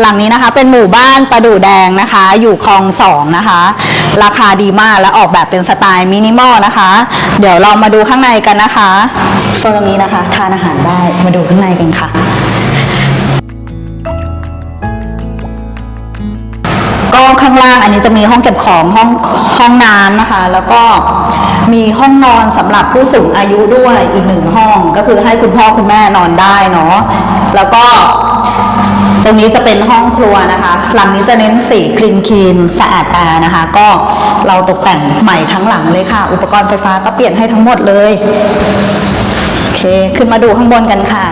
หลังนี้นะคะเป็นหมู่บ้านประดู่แดงนะคะ อยู่คลองสองนะคะ ราคาดีมากและออกแบบเป็นสไตล์มินิมอลนะคะ เดี๋ยวเรามาดูข้างในกันนะคะโซนตรงนี้นะคะ ทานอาหารได้มาดูข้างในกันค่ะก็ข้างล่างอันนี้จะมีห้องเก็บของห้องห้องน้ำนะคะ แล้วก็มีห้องนอนสำหรับผู้สูงอายุด้วยอีกหนึ่งห้อง ก็คือให้คุณพ่อคุณแม่นอนได้เนาะแล้วก็ รงนี้จะเป็นห้องครัวนะคะ หลังนี้จะเน้นสีคลีนคีนสะอาดตานะคะ ก็เราตกแต่งใหม่ทั้งหลังเลยค่ะ อุปกรณ์ไฟฟ้าก็เปลี่ยนให้ทั้งหมดเลย โอเค ขึ้นมาดูข้างบนกันค่ะ